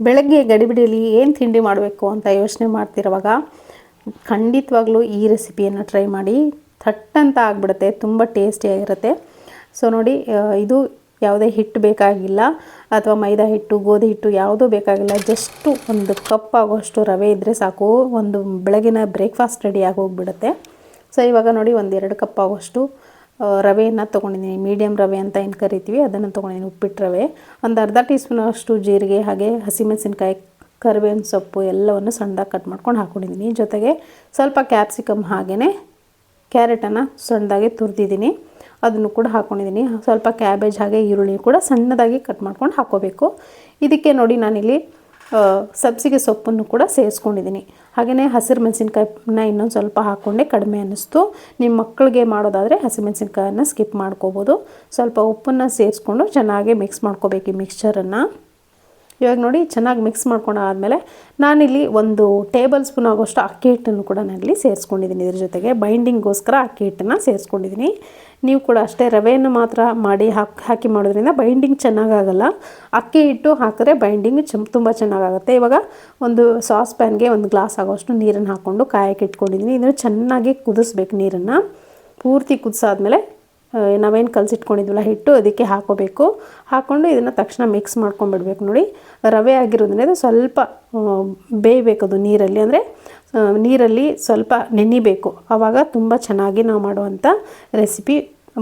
ಬೆಳಗ್ಗೆ ಗಡಿಬಿಡಿಯಲ್ಲಿ ಏನು ತಿಂಡಿ ಮಾಡಬೇಕು ಅಂತ ಯೋಚನೆ ಮಾಡ್ತಿರುವಾಗ ಖಂಡಿತವಾಗ್ಲೂ ಈ ರೆಸಿಪಿಯನ್ನು ಟ್ರೈ ಮಾಡಿ. ಥಟ್ ಅಂತ ಆಗಿಬಿಡುತ್ತೆ ತುಂಬ ಟೇಸ್ಟಿಯಾಗಿರುತ್ತೆ ಸೊ ನೋಡಿ ಇದು ಯಾವುದೇ ಹಿಟ್ಟು ಬೇಕಾಗಿಲ್ಲ ಅಥವಾ ಮೈದಾ ಹಿಟ್ಟು ಗೋಧಿ ಹಿಟ್ಟು ಯಾವುದೂ ಬೇಕಾಗಿಲ್ಲ. ಜಸ್ಟು ಒಂದು ಕಪ್ ಆಗೋಷ್ಟು ರವೆ ಇದ್ದರೆ ಸಾಕು. ಒಂದು ಬೆಳಗಿನ ಬ್ರೇಕ್ಫಾಸ್ಟ್ ರೆಡಿ ಆಗಿ ಹೋಗ್ಬಿಡುತ್ತೆ. ಸೊ ಇವಾಗ ನೋಡಿ ಒಂದು ಎರಡು ಕಪ್ ಆಗುವಷ್ಟು ಆ, ರವೆಯನ್ನು ತೊಗೊಂಡಿದ್ದೀನಿ. ಮೀಡಿಯಂ ರವೆ ಅಂತ ಏನು ಕರಿತೀವಿ, ಅದನ್ನು ತೊಗೊಂಡಿದ್ದೀನಿ. ಉಪ್ಪಿಟ್ಟು ರವೆ. ಒಂದು ಅರ್ಧ ಟೀ ಸ್ಪೂನ್ ಅಷ್ಟು ಜೀರಿಗೆ, ಹಾಗೆ ಹಸಿಮೆಣಸಿನ್ಕಾಯಿ, ಕರಿಬೇವಿನ ಸೊಪ್ಪು ಎಲ್ಲವನ್ನು ಸಣ್ಣದಾಗಿ ಕಟ್ ಮಾಡ್ಕೊಂಡು ಹಾಕ್ಕೊಂಡಿದ್ದೀನಿ ಜೊತೆಗೆ ಸ್ವಲ್ಪ ಕ್ಯಾಪ್ಸಿಕಮ್ ಹಾಗೆಯೇ ಕ್ಯಾರೆಟನ್ನು ಸಣ್ಣದಾಗಿ ತುರಿದಿದ್ದೀನಿ. ಅದನ್ನು ಕೂಡ ಹಾಕ್ಕೊಂಡಿದ್ದೀನಿ ಸ್ವಲ್ಪ ಕ್ಯಾಬೇಜ್ ಹಾಗೆ ಈರುಳ್ಳಿ ಕೂಡ ಸಣ್ಣದಾಗಿ ಕಟ್ ಮಾಡ್ಕೊಂಡು ಹಾಕ್ಕೋಬೇಕು ಇದಕ್ಕೆ ನೋಡಿ ನಾನಿಲ್ಲಿ ಸಬ್ಸಿಗೆ ಸೊಪ್ಪನ್ನು ಕೂಡ ಸೇರಿಸ್ಕೊಂಡಿದ್ದೀನಿ. ಹಾಗೆಯೇ ಹಸಿರು ಮೆಣಸಿನ್ಕಾಯಿನ ಇನ್ನೊಂದು ಸ್ವಲ್ಪ ಹಾಕ್ಕೊಂಡೆ ಕಡಿಮೆ ಅನ್ನಿಸ್ತು. ನಿಮ್ಮ ಮಕ್ಕಳಿಗೆ ಮಾಡೋದಾದರೆ ಹಸಿಮೆಣಸಿನ್ಕಾಯನ್ನು ಸ್ಕಿಪ್ ಮಾಡ್ಕೋಬೋದು. ಸ್ವಲ್ಪ ಉಪ್ಪನ್ನು ಸೇರಿಸ್ಕೊಂಡು ಚೆನ್ನಾಗಿ ಮಿಕ್ಸ್ ಮಾಡ್ಕೋಬೇಕು ಈ ಮಿಕ್ಸ್ಚರನ್ನು ಇವಾಗ ನೋಡಿ ಚೆನ್ನಾಗಿ ಮಿಕ್ಸ್ ಮಾಡ್ಕೊಂಡಾದ್ಮೇಲೆ ನಾನಿಲ್ಲಿ ಒಂದು ಟೇಬಲ್ ಸ್ಪೂನ್ ಆಗೋಷ್ಟು ಅಕ್ಕಿ ಹಿಟ್ಟನ್ನು ಕೂಡ ನಾನಿಲ್ಲಿ ಸೇರಿಸ್ಕೊಂಡಿದ್ದೀನಿ ಇದ್ರ ಜೊತೆಗೆ. ಬೈಂಡಿಂಗ್ಗೋಸ್ಕರ ಅಕ್ಕಿ ಹಿಟ್ಟನ್ನು ಸೇರಿಸ್ಕೊಂಡಿದ್ದೀನಿ. ನೀವು ಕೂಡ ಅಷ್ಟೇ ರವೆಯನ್ನು ಮಾತ್ರ ಮಾಡಿ ಹಾಕಿ ಹಾಕಿ ಮಾಡೋದ್ರಿಂದ ಬೈಂಡಿಂಗ್ ಚೆನ್ನಾಗಾಗಲ್ಲ. ಅಕ್ಕಿ ಹಿಟ್ಟು ಹಾಕಿದ್ರೆ ಬೈಂಡಿಂಗ್ ಚಮ್ ತುಂಬ ಚೆನ್ನಾಗಾಗುತ್ತೆ. ಇವಾಗ ಒಂದು ಸಾಸ್ ಪ್ಯಾನ್ಗೆ ಒಂದು ಗ್ಲಾಸ್ ಆಗೋಷ್ಟು ನೀರನ್ನು ಹಾಕ್ಕೊಂಡು ಕಾಯಕ್ಕೆ ಇಟ್ಕೊಂಡಿದ್ದೀನಿ. ಇದನ್ನು ಚೆನ್ನಾಗಿ ಕುದಿಸ್ಬೇಕು ನೀರನ್ನು. ಪೂರ್ತಿ ಕುದಿಸಾದ್ಮೇಲೆ ನಾವೇನು ಕಲಸಿಟ್ಕೊಂಡಿದ್ವಲ್ಲ ಹಿಟ್ಟು, ಅದಕ್ಕೆ ಹಾಕೋಬೇಕು. ಹಾಕ್ಕೊಂಡು ಇದನ್ನು ತಕ್ಷಣ ಮಿಕ್ಸ್ ಮಾಡ್ಕೊಂಬಿಡ್ಬೇಕು ನೋಡಿ. ರವೆ ಆಗಿರೋದ್ರಿಂದ ಅದು ಸ್ವಲ್ಪ ಅದು ನೀರಲ್ಲಿ. ಅಂದರೆ ನೀರಲ್ಲಿ ಸ್ವಲ್ಪ ನೆನಿಬೇಕು. ಆವಾಗ ತುಂಬ ಚೆನ್ನಾಗಿ ನಾವು ಮಾಡುವಂಥ ರೆಸಿಪಿ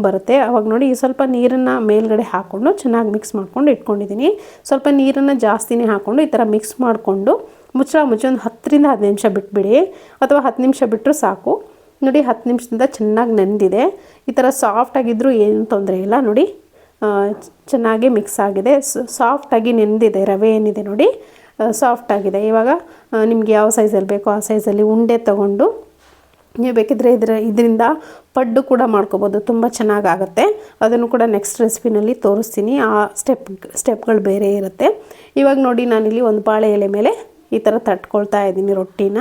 ಬರುತ್ತೆ. ಅವಾಗ ನೋಡಿ ಸ್ವಲ್ಪ ನೀರನ್ನು ಮೇಲ್ಗಡೆ ಹಾಕ್ಕೊಂಡು ಚೆನ್ನಾಗಿ ಮಿಕ್ಸ್ ಮಾಡ್ಕೊಂಡು ಇಟ್ಕೊಂಡಿದ್ದೀನಿ. ಸ್ವಲ್ಪ ನೀರನ್ನು ಜಾಸ್ತಿನೇ ಹಾಕ್ಕೊಂಡು ಈ ಥರ ಮಿಕ್ಸ್ ಮಾಡಿಕೊಂಡು ಮುಚ್ಚಳ ಮುಚ್ಚಿ ಒಂದು ಹತ್ತರಿಂದ ಹದಿನೈದು ನಿಮಿಷ ಬಿಟ್ಬಿಡಿ. ಅಥವಾ ಹತ್ತು ನಿಮಿಷ ಬಿಟ್ಟರು ಸಾಕು. ನೋಡಿ ಹತ್ತು ನಿಮಿಷದಿಂದ ಚೆನ್ನಾಗಿ ನೆಂದಿದೆ. ಈ ಥರ ಸಾಫ್ಟಾಗಿದ್ದರೂ ಏನು ತೊಂದರೆ ಇಲ್ಲ. ನೋಡಿ ಚೆನ್ನಾಗಿ ಮಿಕ್ಸ್ ಆಗಿದೆ. ಸಾಫ್ಟಾಗಿ ನೆಂದಿದೆ, ರವೆ ಏನಿದೆ ನೋಡಿ. ಸಾಫ್ಟಾಗಿದೆ ಇವಾಗ ನಿಮ್ಗೆ ಯಾವ ಸೈಜಲ್ಲಿ ಬೇಕೋ ಆ ಸೈಜಲ್ಲಿ ಉಂಡೆ ತಗೊಂಡು ನೀವು ಬೇಕಿದ್ರೆ ಇದರ, ಇದರಿಂದ ಪಡ್ಡು ಕೂಡ ಮಾಡ್ಕೋಬೋದು. ತುಂಬ ಚೆನ್ನಾಗಾಗತ್ತೆ ಅದನ್ನು ಕೂಡ ನೆಕ್ಸ್ಟ್ ರೆಸಿಪಿನಲ್ಲಿ ತೋರಿಸ್ತೀನಿ. ಆ ಸ್ಟೆಪ್ ಸ್ಟೆಪ್ಗಳು ಬೇರೆ ಇರುತ್ತೆ. ಇವಾಗ ನೋಡಿ ನಾನಿಲ್ಲಿ ಒಂದು ಬಾಳೆ ಎಲೆ ಮೇಲೆ ಈ ಥರ ತಟ್ಕೊಳ್ತಾ ಇದ್ದೀನಿ ರೊಟ್ಟಿನ.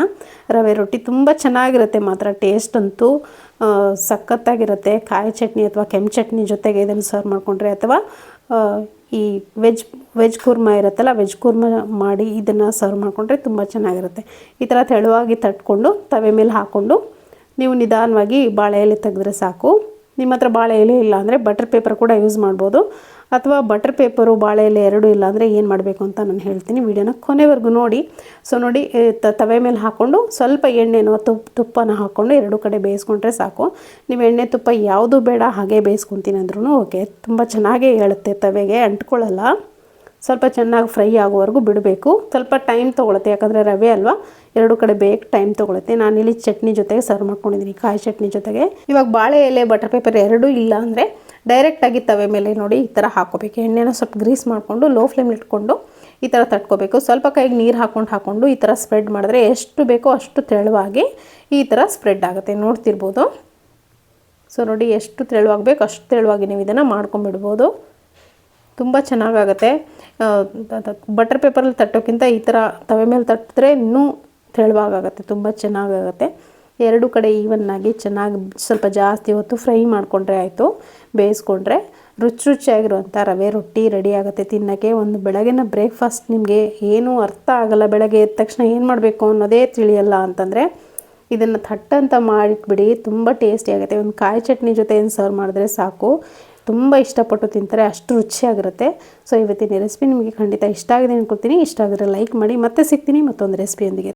ರವೆ ರೊಟ್ಟಿ ತುಂಬ ಚೆನ್ನಾಗಿರುತ್ತೆ ಮಾತ್ರ ಟೇಸ್ಟ್ ಅಂತೂ ಸಖತ್ತಾಗಿರುತ್ತೆ. ಕಾಯಿ ಚಟ್ನಿ ಅಥವಾ ಕೆಂಪು ಚಟ್ನಿ ಜೊತೆಗೆ ಇದನ್ನು ಸರ್ವ್ ಮಾಡಿಕೊಂಡ್ರೆ ಅಥವಾ ಈ ವೆಜ್ ವೆಜ್ ಕುರ್ಮ ಇರುತ್ತಲ್ಲ ವೆಜ್ ಕುರ್ಮ ಮಾಡಿ ಇದನ್ನು ಸರ್ವ್ ಮಾಡಿಕೊಂಡ್ರೆ ತುಂಬ ಚೆನ್ನಾಗಿರುತ್ತೆ. ಈ ಥರ ತೆಳುವಾಗಿ ತಟ್ಕೊಂಡು, ತವೆ ಮೇಲೆ ಹಾಕ್ಕೊಂಡು ನೀವು ನಿಧಾನವಾಗಿ ಬಾಳೆಯಲ್ಲಿ ತೆಗೆದ್ರೆ ಸಾಕು. ನಿಮ್ಮ ಹತ್ರ ಬಾಳೆ ಎಲೆ ಇಲ್ಲ ಅಂದರೆ ಬಟರ್ ಪೇಪರ್ ಕೂಡ ಯೂಸ್ ಮಾಡ್ಬೋದು. ಅಥವಾ ಬಟರ್ ಪೇಪರು ಬಾಳೆ ಎಲೆ ಎರಡೂ ಇಲ್ಲ ಅಂದರೆ ಏನು ಮಾಡಬೇಕು ಅಂತ ನಾನು ಹೇಳ್ತೀನಿ ವಿಡಿಯೋನ ಕೊನೆವರೆಗೂ ನೋಡಿ. ಸೊ ನೋಡಿ ತವೆ ಮೇಲೆ ಹಾಕ್ಕೊಂಡು ಸ್ವಲ್ಪ ಎಣ್ಣೆನ ತುಪ್ಪ ತುಪ್ಪನ ಹಾಕ್ಕೊಂಡು ಎರಡು ಕಡೆ ಬೇಯಿಸ್ಕೊಂಡ್ರೆ ಸಾಕು. ನೀವು ಎಣ್ಣೆ, ತುಪ್ಪ ಯಾವುದು ಬೇಡ ಹಾಗೆ ಬೇಯಿಸ್ಕೊತೀನಿ ಅಂದ್ರೂ ಓಕೆ ತುಂಬ ಚೆನ್ನಾಗೇ ಹೇಳುತ್ತೆ ತವೆಗೆ, ಅಂಟ್ಕೊಳ್ಳಲ್ಲ. ಸ್ವಲ್ಪ ಚೆನ್ನಾಗಿ ಫ್ರೈ ಆಗೋವರೆಗೂ ಬಿಡಬೇಕು. ಸ್ವಲ್ಪ ಟೈಮ್ ತೊಗೊಳುತ್ತೆ, ಯಾಕಂದರೆ ರವೆ ಅಲ್ವಾ? ಎರಡು ಕಡೆ ಬೇಗ ಟೈಮ್ ತೊಗೊಳುತ್ತೆ. ನಾನಿಲ್ಲಿ ಚಟ್ನಿ ಜೊತೆಗೆ ಸರ್ವ್ ಮಾಡ್ಕೊಂಡಿದ್ದೀನಿ ಕಾಯಿ ಚಟ್ನಿ ಜೊತೆಗೆ. ಇವಾಗ ಬಾಳೆ ಎಲೆ, ಬಟರ್ ಪೇಪರ್ ಎರಡೂ ಇಲ್ಲ ಅಂದರೆ ಡೈರೆಕ್ಟಾಗಿ ತವೆ ಮೇಲೆ ನೋಡಿ ಈ ಥರ ಹಾಕೋಬೇಕು ಎಣ್ಣೆನ ಸ್ವಲ್ಪ ಗ್ರೀಸ್ ಮಾಡಿಕೊಂಡು ಲೋ ಫ್ಲೇಮ್ ಇಟ್ಕೊಂಡು ಈ ಥರ ತಟ್ಕೋಬೇಕು. ಸ್ವಲ್ಪ ಕೈಗೆ ನೀರು ಹಾಕ್ಕೊಂಡು ಹಾಕ್ಕೊಂಡು ಈ ಥರ ಸ್ಪ್ರೆಡ್ ಮಾಡಿದ್ರೆ ಎಷ್ಟು ಬೇಕೋ ಅಷ್ಟು ತೆಳುವಾಗಿ ಈ ಥರ ಸ್ಪ್ರೆಡ್ ಆಗುತ್ತೆ. ನೋಡ್ತಿರ್ಬೋದು? ಸೊ ನೋಡಿ ಎಷ್ಟು ತೆಳುವಾಗಬೇಕು, ಅಷ್ಟು ತೆಳುವಾಗಿ ನೀವು ಇದನ್ನು ಮಾಡ್ಕೊಂಬಿಡ್ಬೋದು ತುಂಬ ಚೆನ್ನಾಗಾಗತ್ತೆ. ಬಟರ್ ಪೇಪರಲ್ಲಿ ತಟ್ಟೋಕ್ಕಿಂತ ಈ ಥರ ತವೆ ಮೇಲೆ ತಟ್ಟಿದ್ರೆ ಇನ್ನೂ ತೆಳುವಾಗುತ್ತೆ ತುಂಬ ಚೆನ್ನಾಗಾಗತ್ತೆ. ಎರಡು ಕಡೆ ಈವನ್ನಾಗಿ ಚೆನ್ನಾಗಿ ಸ್ವಲ್ಪ ಜಾಸ್ತಿ ಹೊತ್ತು ಫ್ರೈ ಮಾಡಿಕೊಂಡ್ರೆ ಆಯಿತು, ಬೇಯಿಸ್ಕೊಂಡ್ರೆ ರುಚಿ ರುಚಿಯಾಗಿರುವಂಥ ರವೆ ರೊಟ್ಟಿ ರೆಡಿ ಆಗುತ್ತೆ ತಿನ್ನೋಕ್ಕೆ. ಒಂದು ಬೆಳಗಿನ ಬ್ರೇಕ್ಫಾಸ್ಟ್ ನಿಮಗೆ ಏನೂ ಅರ್ಥ ಆಗಲ್ಲ, ಬೆಳಗ್ಗೆ ಎದ್ದ ತಕ್ಷಣ ಏನು ಮಾಡಬೇಕು ಅನ್ನೋದೇ ತಿಳಿಯಲ್ಲ ಅಂತಂದರೆ ಇದನ್ನು ಥಟ್ಟಂತ ಮಾಡಿಟ್ಬಿಡಿ, ತುಂಬ ಟೇಸ್ಟಿ ಆಗುತ್ತೆ. ಒಂದು ಕಾಯಿ ಚಟ್ನಿ ಜೊತೆ ಏನು ಸರ್ವ್ ಮಾಡಿದ್ರೆ ಸಾಕು. ತುಂಬ ಇಷ್ಟಪಟ್ಟು ತಿಂತಾರೆ, ಅಷ್ಟು ರುಚಿಯಾಗಿರುತ್ತೆ. ಸೊ ಇವತ್ತಿನ ರೆಸಿಪಿ ನಿಮಗೆ ಖಂಡಿತ ಇಷ್ಟ ಆಗಿದೆ ಅನ್ಕೊಳ್ತೀನಿ. ಇಷ್ಟ ಆಗಿದ್ರೆ ಲೈಕ್ ಮಾಡಿ, ಮತ್ತೆ ಸಿಗ್ತೀನಿ ಮತ್ತೊಂದು ರೆಸಿಪಿಯೊಂದಿಗೆ